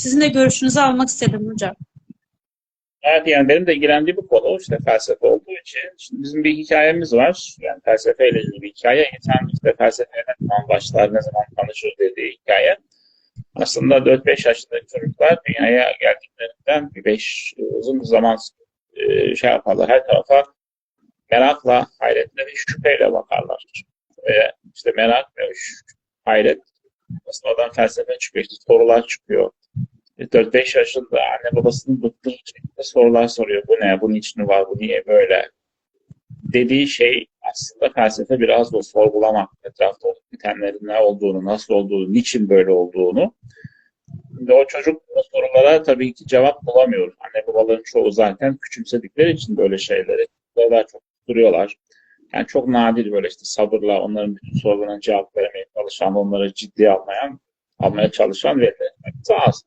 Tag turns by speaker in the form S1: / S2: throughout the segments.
S1: Sizin de görüşünüzü almak istedim hocam.
S2: Evet yani benim de ilgilendiğim bir konu işte felsefe olduğu için. Şimdi bizim bir hikayemiz var. Yani felsefeyle ilgili bir hikaye. İnsan işte felsefeye ne zaman başlar, ne zaman tanışır dediği hikaye. Aslında 4-5 yaşındaki çocuklar dünyaya geldiklerinden bir 5 uzun bir zaman e, şey yaparlar. Her tarafa merakla, hayretle ve şüpheyle bakarlar. Ve işte merak ve hayret aslında oradan felsefe çıkıyor. İşte sorular çıkıyor. 4-5 yaşında anne babasının bıktığı şekilde sorular soruyor. Bu ne? Bunun için var? Bu niye böyle? Dediği şey aslında felsefe biraz da sorgulamak. Etrafta olup bitenlerin ne olduğunu, nasıl olduğunu, niçin böyle olduğunu. Ve o çocuk o sorulara tabii ki cevap bulamıyor. Anne babaların çoğu zaten küçümsedikleri için böyle şeyleri daha çok duruyorlar. Yani çok nadir böyle işte sabırla onların bütün sorularına cevap vermeye çalışan, onları ciddiye almayan, almaya çalışan ve az.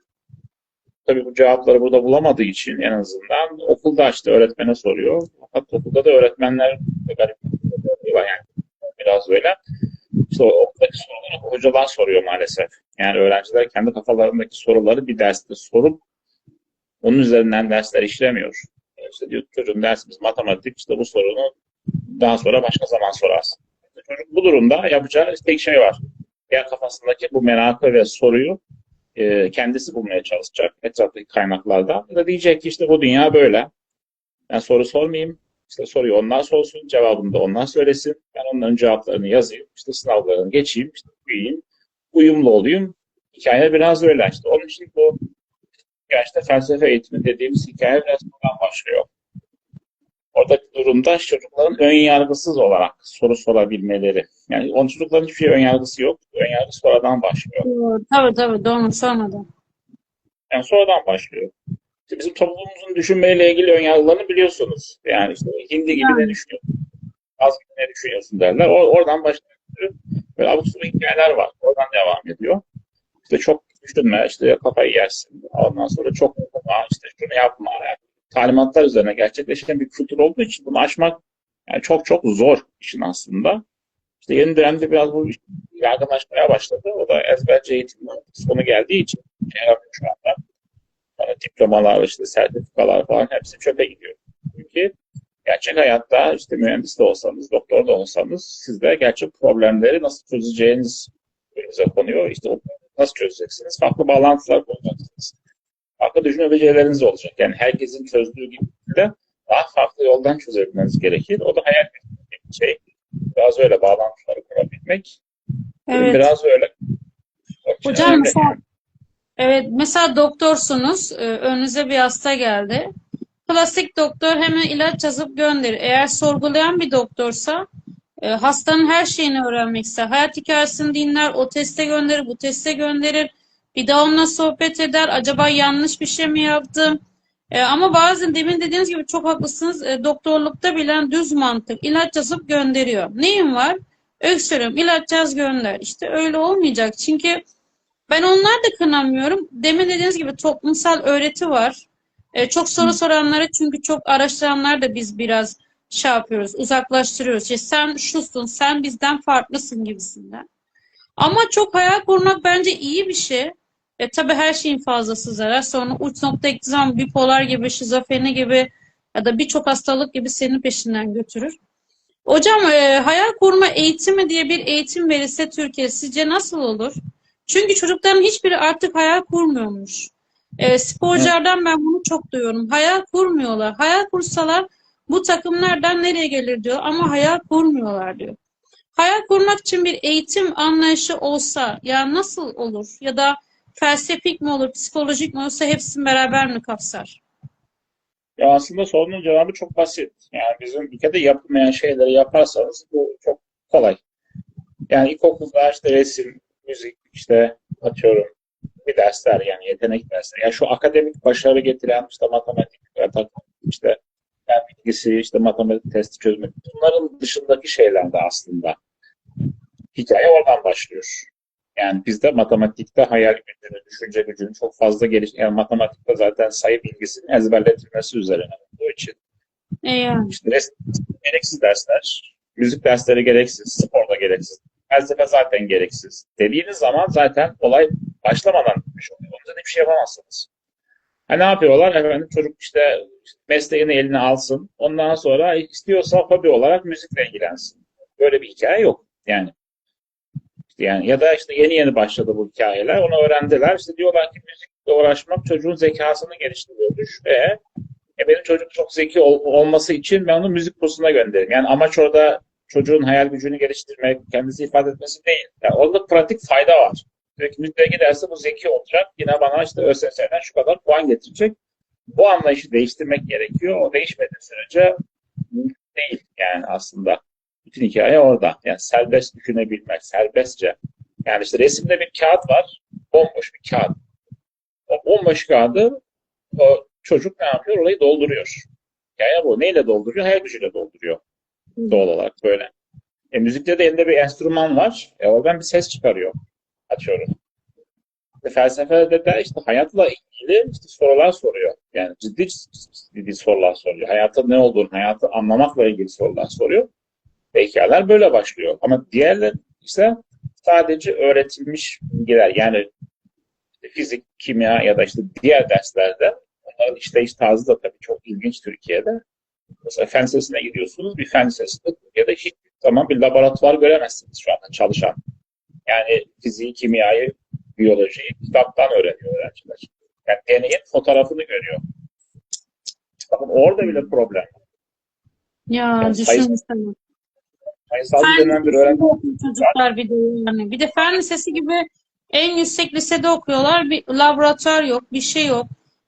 S2: Tabii bu cevapları burada bulamadığı için en azından okulda işte öğretmene soruyor. Fakat okulda da öğretmenler garip var yani biraz böyle. İşte okuldaki soruları hocalar soruyor maalesef. Yani öğrenciler kendi kafalarındaki soruları bir derste sorup onun üzerinden dersler işlemiyor. İşte diyor çocuğun dersimiz matematik işte bu sorunu daha sonra başka zaman sorarsın. Çocuk bu durumda yapacağı tek şey var. Ya kafasındaki bu merakı ve soruyu e, kendisi bulmaya çalışacak etraftaki kaynaklarda. Ya da diyecek ki işte bu dünya böyle. Ben soru sormayayım. İşte soruyu onlar sorsun, cevabını da onlar söylesin. Ben onların cevaplarını yazayım. İşte sınavlarını geçeyim, işte büyüyeyim, uyumlu olayım. Hikaye biraz öyle işte. Onun için bu gerçekten felsefe eğitimi dediğimiz hikaye biraz buradan başlıyor. Oradaki durumda çocukların ön yargısız olarak soru sorabilmeleri. Yani onun çocukların hiçbir ön yargısı yok. Ön yargı sonradan başlıyor.
S1: Tabii tabii doğru sonradan.
S2: Yani sonradan başlıyor. İşte bizim toplumumuzun düşünmeyle ilgili ön yargılarını biliyorsunuz. Yani işte hindi gibi ne düşünüyorsun? Az gibi ne düşünüyorsun derler. O, oradan başlıyor. Böyle abuk sabuk hikayeler var. Oradan devam ediyor. İşte çok düşünme, işte kafayı yersin. Ondan sonra çok okuma, işte şunu yapma. Yani talimatlar üzerine gerçekleşen bir kültür olduğu için bunu aşmak yani çok çok zor işin aslında. İşte yeni dönemde biraz bu yaygınlaşmaya başladı. O da ezberci eğitim sonu geldiği için şu anda yani diplomalar, işte sertifikalar falan hepsi çöpe gidiyor. Çünkü gerçek hayatta işte mühendis de olsanız, doktor da olsanız sizde gerçek problemleri nasıl çözeceğiniz önünüze konuyor. İşte nasıl çözeceksiniz? Farklı bağlantılar kuracaksınız. Farklı düşünme becerileriniz olacak. Yani herkesin çözdüğü gibi de daha farklı yoldan çözebilmeniz gerekir. O da hayal bir şey. Biraz öyle bağlantıları kurabilmek.
S1: Evet.
S2: Biraz öyle.
S1: Hocam mesela, evet mesela doktorsunuz. Ee, önünüze bir hasta geldi. Klasik doktor hemen ilaç yazıp gönderir. Eğer sorgulayan bir doktorsa e, hastanın her şeyini öğrenmek ister. Hayat hikayesini dinler, o teste gönderir, bu teste gönderir. Bir daha onunla sohbet eder. Acaba yanlış bir şey mi yaptım? E, ama bazen demin dediğiniz gibi çok haklısınız. E, doktorlukta bilen düz mantık. ilaç yazıp gönderiyor. Neyim var? Öksürüyorum. ilaç yaz gönder. İşte öyle olmayacak. Çünkü ben onlar da kınamıyorum. Demin dediğiniz gibi toplumsal öğreti var. E, çok soru soranları çünkü çok araştıranlar da biz biraz şey yapıyoruz, uzaklaştırıyoruz. İşte sen şusun, sen bizden farklısın gibisinden. Ama çok hayal kurmak bence iyi bir şey. E, tabii her şeyin fazlası zarar. Sonra uç nokta zaman bipolar gibi, şizofreni gibi ya da birçok hastalık gibi senin peşinden götürür. Hocam e, hayal kurma eğitimi diye bir eğitim verilse Türkiye sizce nasıl olur? Çünkü çocukların hiçbiri artık hayal kurmuyormuş. E, sporculardan ben bunu çok duyuyorum. Hayal kurmuyorlar. Hayal kursalar bu takımlardan nereye gelir diyor ama hayal kurmuyorlar diyor. Hayal kurmak için bir eğitim anlayışı olsa ya nasıl olur? Ya da felsefik mi olur, psikolojik mi olursa hepsini beraber mi kapsar?
S2: Ya aslında sorunun cevabı çok basit. Yani bizim ülkede yapılmayan şeyleri yaparsanız bu çok kolay. Yani ilkokulda işte resim, müzik, işte atıyorum bir dersler yani yetenek dersleri. Yani şu akademik başarı getiren işte matematik, işte fen bilgisi, işte matematik testi çözmek. Bunların dışındaki şeyler de aslında hikaye oradan başlıyor. Yani bizde matematikte hayal gücünü, düşünce gücünü çok fazla geliş. Yani matematikte zaten sayı bilgisinin ezberletilmesi üzerine olduğu için.
S1: Yani.
S2: İşte resim, gereksiz dersler, müzik dersleri gereksiz, sporda gereksiz. Felsefe zaten gereksiz. Dediğiniz zaman zaten olay başlamadan bitmiş oluyor. Onun bir şey yapamazsınız. Ha, ne yapıyorlar? Efendim çocuk işte mesleğini eline alsın. Ondan sonra istiyorsa hobi olarak müzikle ilgilensin. Böyle bir hikaye yok. Yani işte yani ya da işte yeni yeni başladı bu hikayeler. Onu öğrendiler. İşte diyorlar ki müzikle uğraşmak çocuğun zekasını geliştiriyormuş. E, e benim çocuk çok zeki ol- olması için ben onu müzik kursuna göndereyim. Yani amaç orada çocuğun hayal gücünü geliştirmek, kendisi ifade etmesi değil. Yani orada pratik fayda var. Ki müziğe giderse bu zeki olacak. Yine bana işte ÖSS'den şu kadar puan getirecek. Bu anlayışı değiştirmek gerekiyor. O değişmediği sürece değil yani aslında. Bütün hikaye orada. Yani serbest düşünebilmek, serbestçe. Yani işte resimde bir kağıt var, bomboş bir kağıt. O bomboş kağıdı o çocuk ne yapıyor? Orayı dolduruyor. Hikaye bu. Neyle dolduruyor? Hayal gücüyle dolduruyor. Doğal olarak böyle. E, müzikte de elinde bir enstrüman var. E, oradan bir ses çıkarıyor. Açıyorum. E, felsefede de işte hayatla ilgili işte sorular soruyor. Yani ciddi ciddi sorular soruyor. Hayatın ne olduğunu, hayatı anlamakla ilgili sorular soruyor. Hikayeler böyle başlıyor. Ama diğerler ise sadece öğretilmiş bilgiler. Yani fizik, kimya ya da işte diğer derslerde onların işleyiş tarzı da tabii çok ilginç Türkiye'de. Mesela fen lisesine gidiyorsunuz. Bir fen lisesinde Türkiye'de hiç zaman bir laboratuvar göremezsiniz şu anda çalışan. Yani fiziği, kimyayı, biyolojiyi kitaptan öğreniyor öğrenciler. Yani deneyin fotoğrafını görüyor. Bakın orada bile problem.
S1: Ya
S2: Yani
S1: düşünsene.
S2: Sayısal
S1: Fen
S2: dönem bir öğrenci
S1: çocuklar bir de yani. Bir de fen lisesi gibi en yüksek lisede okuyorlar. Bir laboratuvar yok, bir şey yok.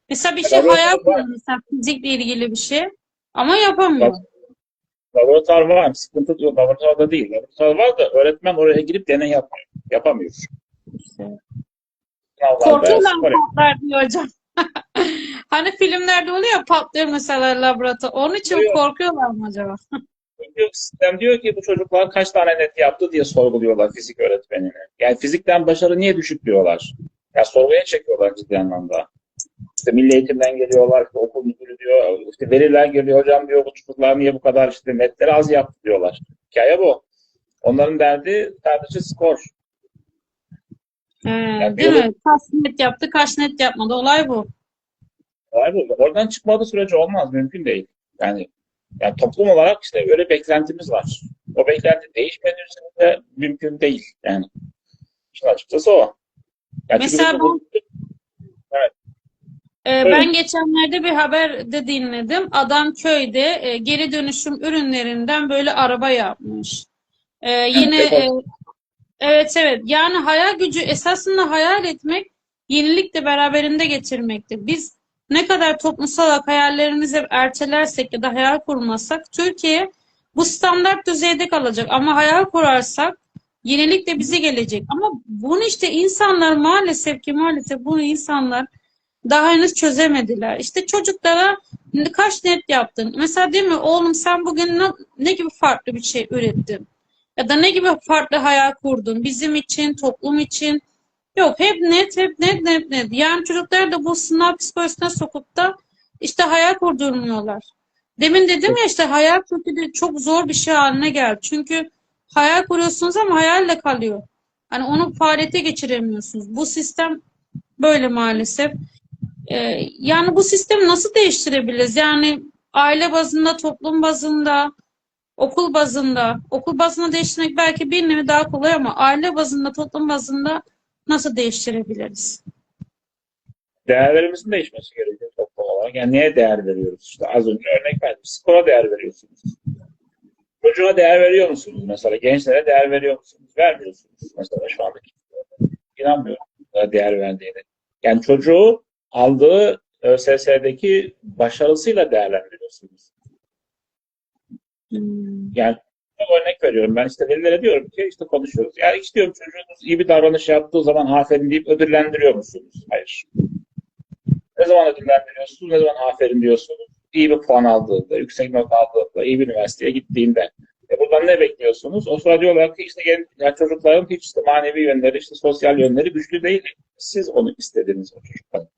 S1: Mesela bir şey hayal
S2: var.
S1: kuruyor mesela fizikle ilgili bir şey. Ama yapamıyor.
S2: laboratuvar var. Sıkıntı yok. Laboratuvarda değil. Laboratuvar var da öğretmen oraya girip deney yapmıyor. Yapamıyor.
S1: Korkuyorlar patlar diyor hocam. Hani filmlerde oluyor ya patlıyor mesela laboratuvar. Onun için
S2: Oluyor.
S1: korkuyorlar mı acaba?
S2: Diyor, sistem diyor ki bu çocuklar kaç tane net yaptı diye sorguluyorlar fizik öğretmenine. Yani fizikten başarı niye düşük diyorlar. Ya sorguya çekiyorlar ciddi anlamda. İşte milli eğitimden geliyorlar, işte okul müdürü diyor, işte veriler geliyor hocam diyor bu çocuklar niye bu kadar işte netleri az yaptı diyorlar. Hikaye bu. Onların derdi sadece skor.
S1: Ee,
S2: Yani
S1: değil
S2: biyoloji-
S1: mi? Kaç net yaptı, kaç net yapmadı. Olay bu.
S2: Olay bu. Oradan çıkmadığı sürece olmaz, mümkün değil. Yani yani toplum olarak işte böyle beklentimiz var. O beklenti değişmediği sürece mümkün değil. Yani işin açıkçası o. Yani
S1: Mesela
S2: bu-
S1: Ee,
S2: Buyurun.
S1: ben geçenlerde bir haber de dinledim. Adam köyde e, geri dönüşüm ürünlerinden böyle araba yapmış. Ee, yine
S2: Evet,
S1: e, evet evet yani hayal gücü esasında hayal etmek yenilik de beraberinde getirmektir. Biz ne kadar toplumsal hayallerimizi ertelersek ya da hayal kurmazsak Türkiye bu standart düzeyde kalacak. Ama hayal kurarsak yenilik de bize gelecek. Ama bunu işte insanlar maalesef ki maalesef bunu insanlar daha henüz çözemediler. İşte çocuklara kaç net yaptın? Mesela değil mi oğlum sen bugün ne, ne gibi farklı bir şey ürettin? Ya da ne gibi farklı hayal kurdun? Bizim için, toplum için. Yok hep net, hep net, net, net. Yani çocuklar da bu sınav psikolojisine sokup da işte hayal kurdurmuyorlar. Demin dedim ya işte hayal Türkiye'de çok zor bir şey haline geldi. Çünkü hayal kuruyorsunuz ama hayalle kalıyor. Hani onu faaliyete geçiremiyorsunuz. Bu sistem böyle maalesef. Ee, yani bu sistemi nasıl değiştirebiliriz? Yani aile bazında, toplum bazında, okul bazında. Okul bazında değiştirmek belki bir nevi daha kolay ama aile bazında, toplum bazında nasıl değiştirebiliriz?
S2: değerlerimizin değişmesi gerekiyor toplum olarak. Yani neye değer veriyoruz? İşte az önce örnek verdim. Skora değer veriyorsunuz. Çocuğa değer veriyor musunuz? Mesela gençlere değer veriyor musunuz? Vermiyorsunuz. Mesela şu andaki inanmıyorum değer verdiğini. Yani çocuğu aldığı ÖSS'deki başarısıyla değerlendiriyorsunuz.
S1: Hmm.
S2: Yani örnek veriyorum. Ben işte velilere diyorum ki işte konuşuyoruz. Yani hiç diyorum çocuğunuz iyi bir davranış yaptığı zaman aferin deyip ödüllendiriyor musunuz? Hayır. Ne zaman ödüllendiriyorsunuz? Ne zaman aferin diyorsunuz? İyi bir puan aldığında, yüksek not aldığında, iyi bir üniversiteye gittiğinde. E buradan ne bekliyorsunuz? O sırada diyorlar ki işte yani çocukların hiç işte manevi yönleri, işte sosyal yönleri güçlü değil. Siz onu istediniz o çocukların.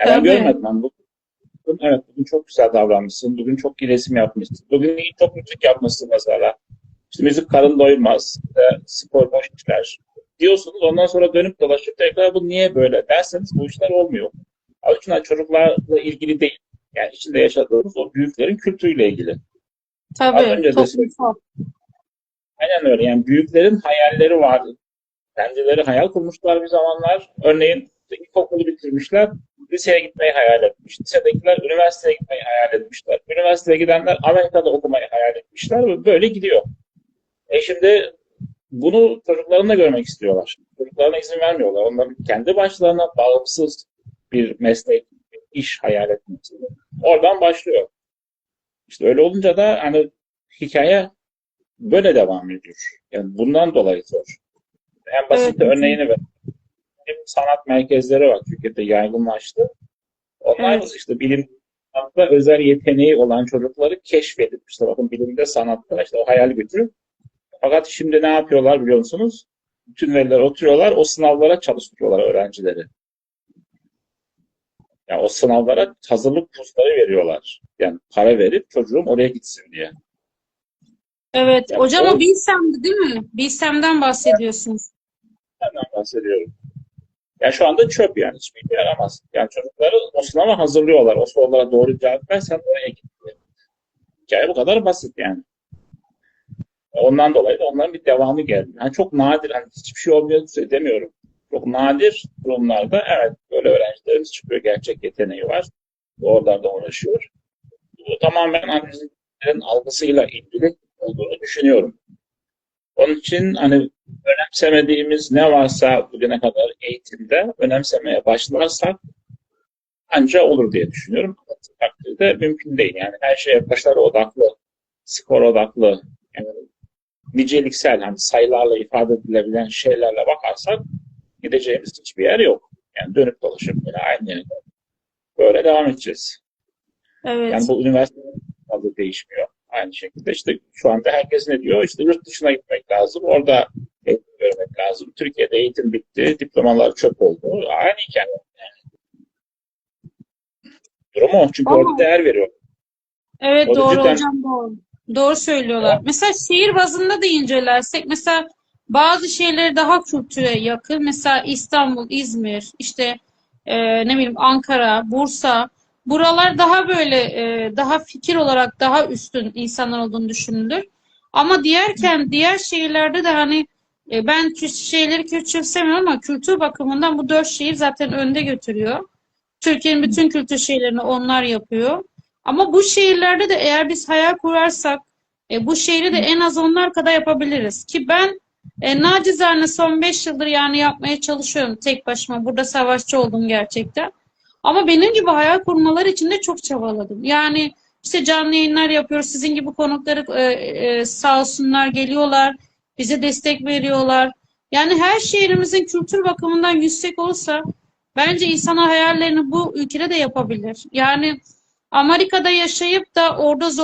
S2: Yani ben görmedim. Ben bu bugün, evet bugün çok güzel davranmışsın. Bugün çok iyi resim yapmışsın. Bugün iyi çok müzik yapmışsın mesela. İşte müzik karın doymaz. İşte spor boş işler. diyorsunuz. Ondan sonra dönüp dolaşıp tekrar bu niye böyle derseniz bu işler olmuyor. Şunlar çocuklarla ilgili değil. Yani içinde yaşadığımız o büyüklerin kültürüyle ilgili. Az
S1: Tabii,
S2: önce de
S1: toplumsal.
S2: Aynen öyle. Yani büyüklerin hayalleri vardı. Kendileri hayal kurmuşlar bir zamanlar. Örneğin ilkokulu bitirmişler. Liseye gitmeyi hayal etmiş. Lisedekiler üniversiteye gitmeyi hayal etmişler. Üniversiteye gidenler Amerika'da okumayı hayal etmişler ve böyle gidiyor. E şimdi bunu çocuklarında görmek istiyorlar. Çocuklarına izin vermiyorlar. Onların kendi başlarına bağımsız bir meslek, bir iş hayal etmesi. Oradan başlıyor. İşte öyle olunca da hani hikaye böyle devam ediyor. Yani bundan dolayı zor. En basit
S1: Evet.
S2: örneğini ver. Bilim sanat merkezleri var. Türkiye'de yaygınlaştı. Onlar
S1: Evet.
S2: işte bilim sanatta özel yeteneği olan çocukları keşfedip işte bakın bilimde sanatta işte o hayal gücü. Fakat şimdi ne yapıyorlar biliyor musunuz? Bütün veliler oturuyorlar, o sınavlara çalıştırıyorlar öğrencileri. Yani o sınavlara hazırlık kursları veriyorlar. Yani para verip çocuğum oraya gitsin diye.
S1: Evet,
S2: Yani
S1: hocam
S2: o-
S1: o Bilsem'di değil mi? Bilsem'den bahsediyorsunuz.
S2: Senden bahsediyorum. Yani şu anda çöp yani hiçbir işe yaramaz. Yani çocukları o sınava hazırlıyorlar. O sorulara doğru cevap ver sen oraya git. Hikaye bu kadar basit yani. Ondan dolayı da onların bir devamı geldi. Yani çok nadir, hani hiçbir şey olmuyor demiyorum. Çok nadir durumlarda evet böyle öğrencilerimiz çıkıyor. Gerçek yeteneği var. Oralarda uğraşıyor. Bu tamamen analizlerin algısıyla ilgili olduğunu düşünüyorum. Onun için hani önemsemediğimiz ne varsa bugüne kadar eğitimde önemsemeye başlarsak anca olur diye düşünüyorum. Aksi takdirde mümkün değil. Yani her şeye başarı odaklı, skor odaklı, yani niceliksel, hani sayılarla ifade edilebilen şeylerle bakarsak gideceğimiz hiçbir yer yok. Yani dönüp dolaşıp yine aynı yere böyle devam edeceğiz.
S1: Evet.
S2: Yani bu üniversitenin adı değişmiyor. Aynı şekilde işte şu anda herkes ne diyor? İşte yurt dışına gitmek lazım. Orada görmek lazım. Türkiye'de eğitim bitti. Diplomalar çöp oldu. Aynı hikaye. Durum o. Çünkü
S1: Ama-
S2: orada değer veriyor.
S1: Evet
S2: O
S1: doğru
S2: cidden-
S1: hocam doğru. Doğru söylüyorlar. Mesela şehir bazında da incelersek mesela bazı şeyleri daha kültüre yakın. Mesela İstanbul, İzmir, işte e, ne bileyim Ankara, Bursa. Buralar daha böyle e, daha fikir olarak daha üstün insanlar olduğunu düşünülür. Ama diğerken diğer şehirlerde de hani e, ben şeyleri küçümsemiyorum ama kültür bakımından bu dört şehir zaten önde götürüyor. Türkiye'nin bütün kültür şeylerini onlar yapıyor. Ama bu şehirlerde de eğer biz hayal kurarsak e, bu şehri de en az onlar kadar yapabiliriz. Ki ben e, nacizane son 5 yıldır yani yapmaya çalışıyorum tek başıma. Burada savaşçı oldum gerçekten. Ama benim gibi hayal kurmalar için de çok çabaladım. Yani işte canlı yayınlar yapıyoruz. Sizin gibi konukları e, e, sağ olsunlar geliyorlar. Bize destek veriyorlar. Yani her şehrimizin kültür bakımından yüksek olsa bence insanlar hayallerini bu ülkede de yapabilir. Yani Amerika'da yaşayıp da orada zor